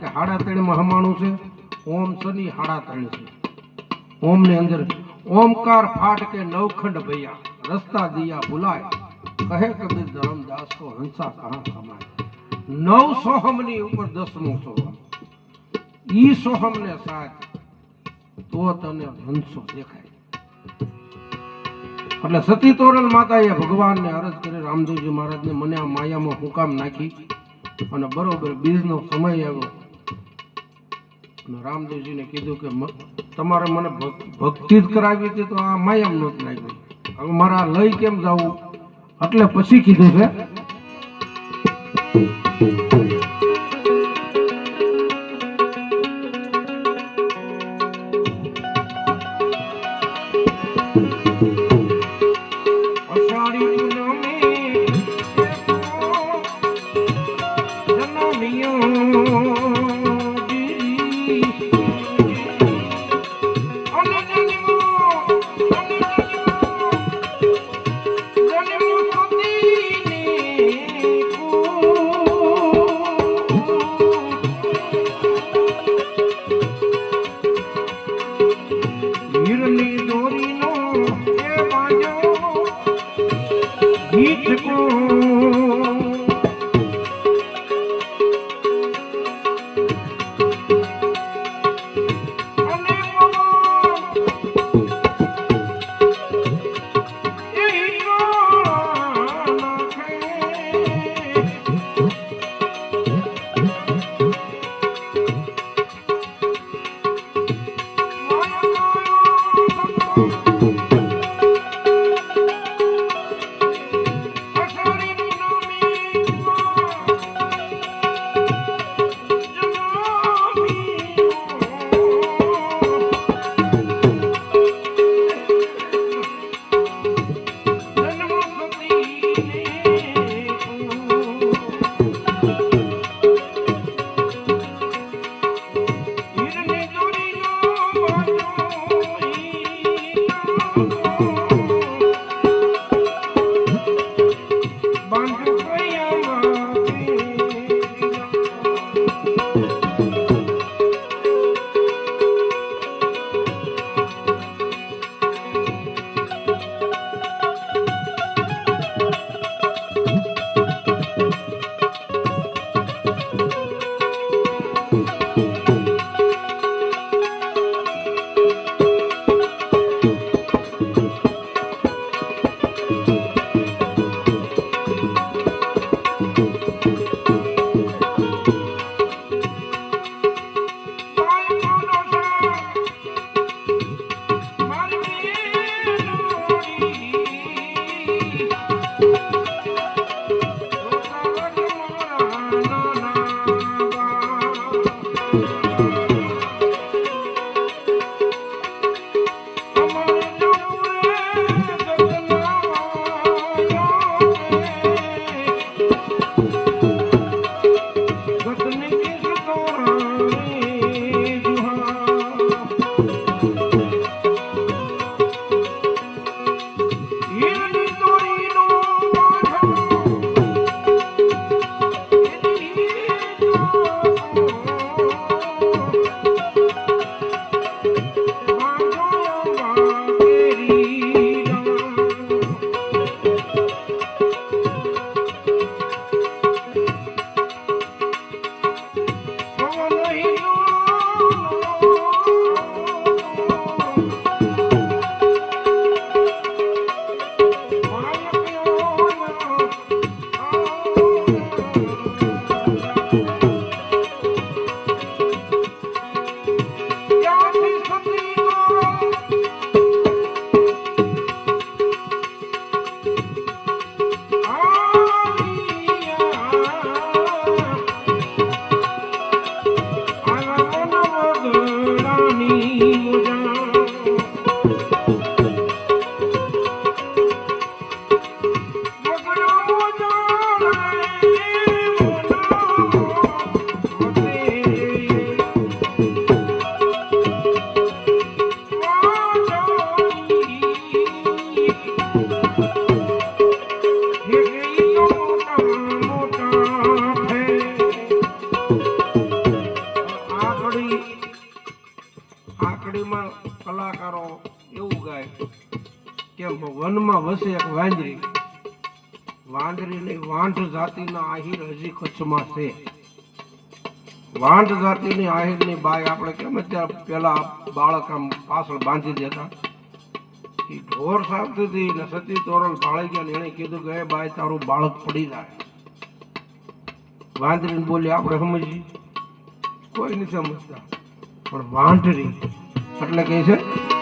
કે હાડા ત્રણમાં હમાણું છે? ઓમ શનિ હાડા ત્રણ છે. ઓમની અંદર ઓમકાર ફાટ કે નવખંડ ભૈયા, રસ્તા દિયા ભૂલાય. કહે કબીર ધરમદાસ કો હંસા કહા કમાય નવ સોહમની ઉપર દસમો સોહમ. ઈ સોહમ ને સાથ તો તને હંસો દેખાય. એટલે સતી તોરલ માતાએ ભગવાનને અરજ કરી રામદેવજી મહારાજને મને આ માયામાં હુકામ નાખી. અને બરોબર બીજનો સમય આવ્યો. રામદેવજીને કીધું કે તમારે મને ભક- ભક્તિ જ કરાવી હતી તો આ માયામ નહોતું નાખ્યું. હવે મારે લઈ કેમ જવું? એટલે પછી કીધું છે. એક વાંદરી. વાંદરીની વાંઢ જાતિના આહિર હજી કચ્છમાં છે. વાંઢ જાતિની આહિરની બાય આપણે કેમ અત્યારે પેલા બાળક આમ પાછળ બાંધી દેતા? એ ઢોર હતી ને સતી તોરણ ભાળી ગયા એને કીધું કે બાય તારું બાળક પડી જાય. વાંદરીને બોલી, આપણે સમજી કોઈ નથી સમજતા. પણ વાંઢરી એટલે કહે છે